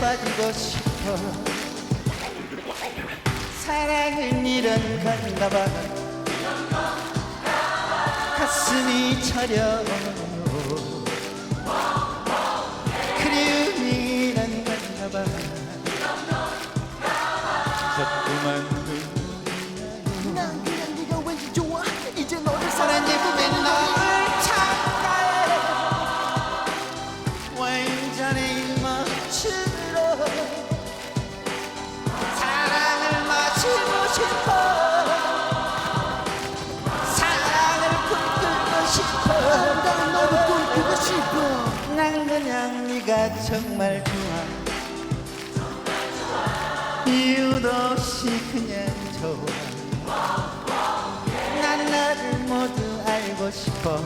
빠지고 싶어. 사랑은 이런 건가 봐. 가슴이 저려 그리움이 이런 건가 봐 없이 그냥 좋아 난 너를 모두 알고 싶어.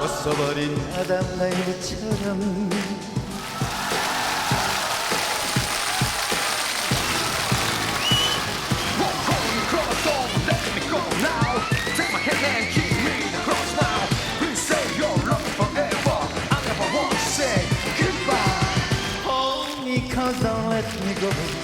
웃어버린 아담 라이브처럼. Cross over, let me go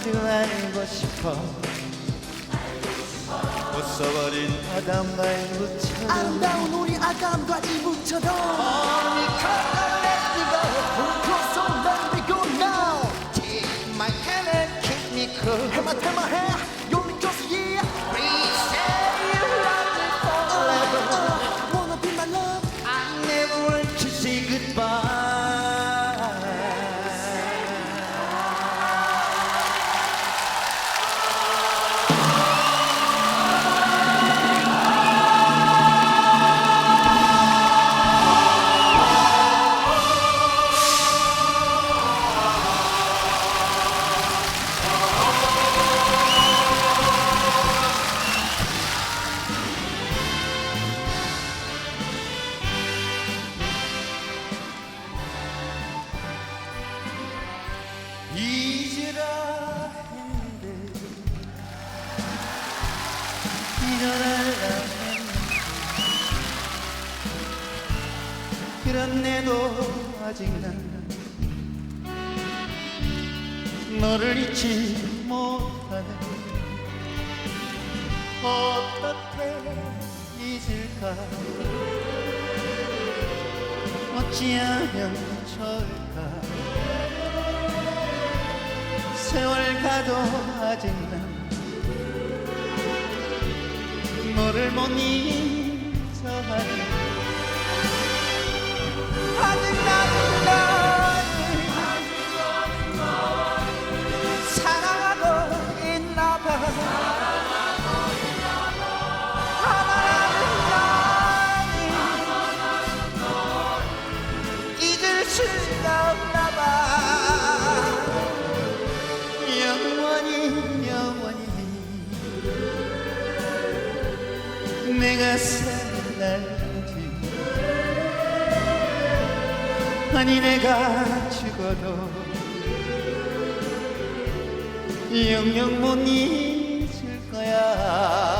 모두 알고 싶어 웃어버린 아담 말부처럼 아름다운 우리 아담과 이브처럼 I let go Cross over, let me go now Take my hand and keep me close 해마 해마 해 그런데도 아직 난 너를 잊지 못하네. 어떻게 잊을까? 어찌하면 좋을까? 세월 가도 아직 난 너를 못 잊어하네 아 아니 내가 죽어도 영영 못 잊을 거야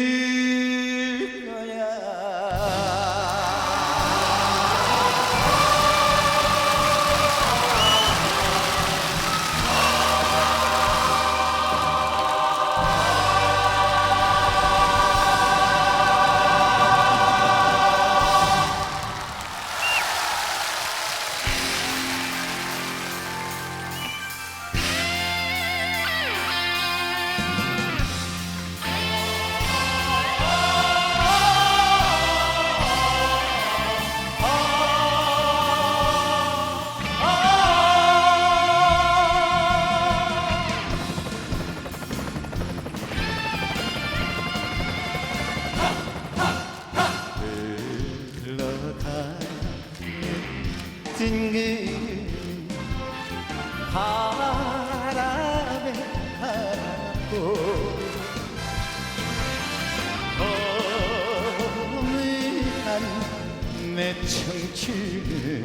내 청춘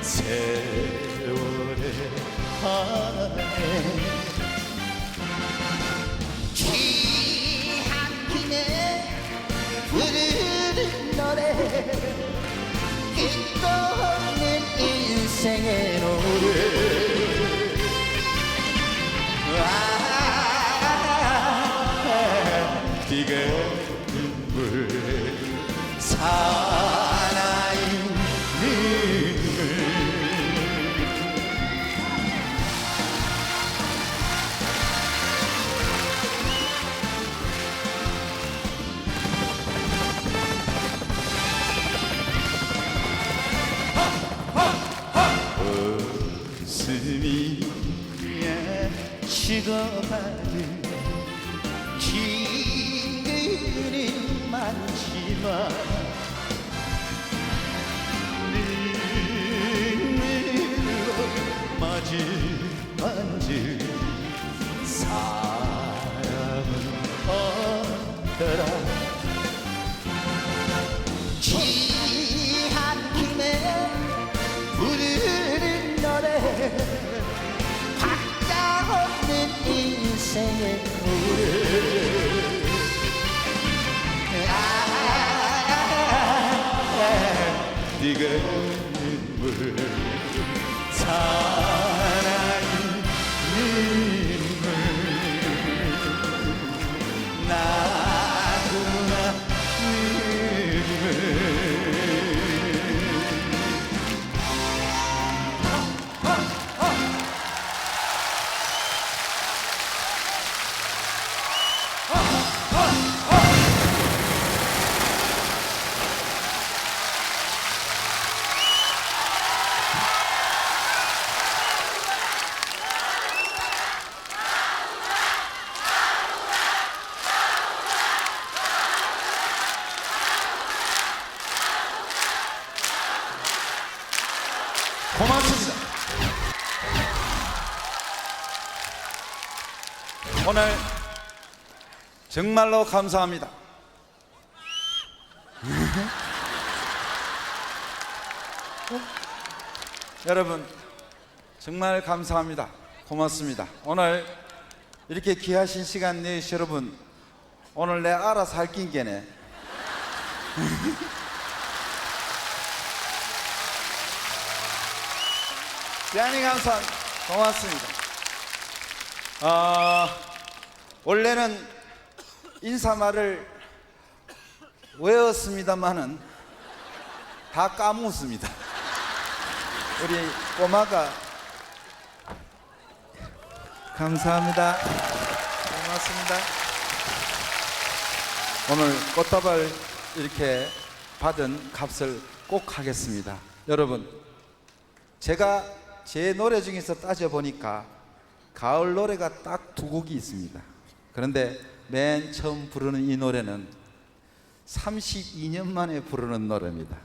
세월의 안에 귀한 김에 부르는 노래. 끝도 없는 인생의 노래 아, 비가 식어가는 긴 그림 많지만 눈물로 맞이 만지 사람은 없더라 네가 눈물 오늘 정말로 감사합니다. 여러분 정말 감사합니다. 고맙습니다. 오늘 이렇게 귀하신 시간 내주신 여러분 오늘 내 알아서 할 낀 게네. 대단히 감사합니다. 고맙습니다. 아, 원래는 인사말을 외웠습니다만은 다 까먹었습니다. 우리 꼬마가 감사합니다. 고맙습니다. 오늘 꽃다발 이렇게 받은 값을 꼭 하겠습니다. 여러분, 제가 제 노래 중에서 따져 보니까 가을 노래가 딱 두 곡이 있습니다. 그런데 맨 처음 부르는 이 노래는 32년 만에 부르는 노래입니다.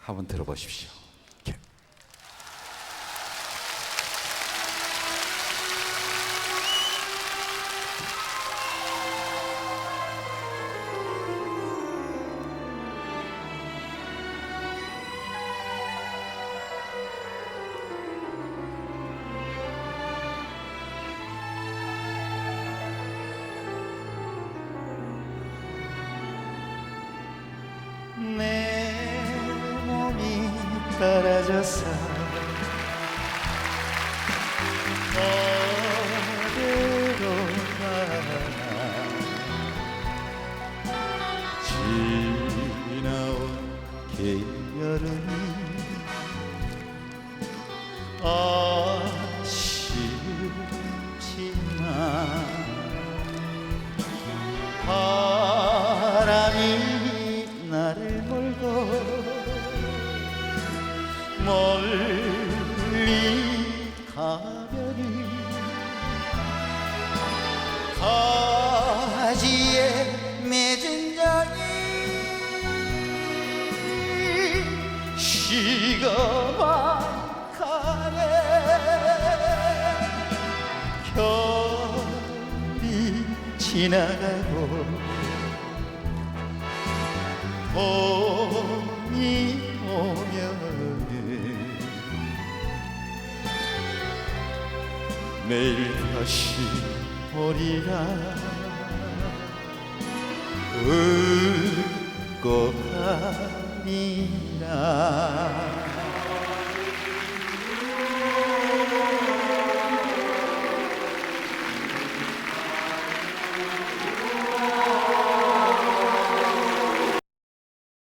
한번 들어보십시오. 떨어져서 어디로 가나 지나온 게으름이 식어만 가네. 겨울이 지나가고 봄이 오면은 내일 다시 오리라. 웃고 가 니라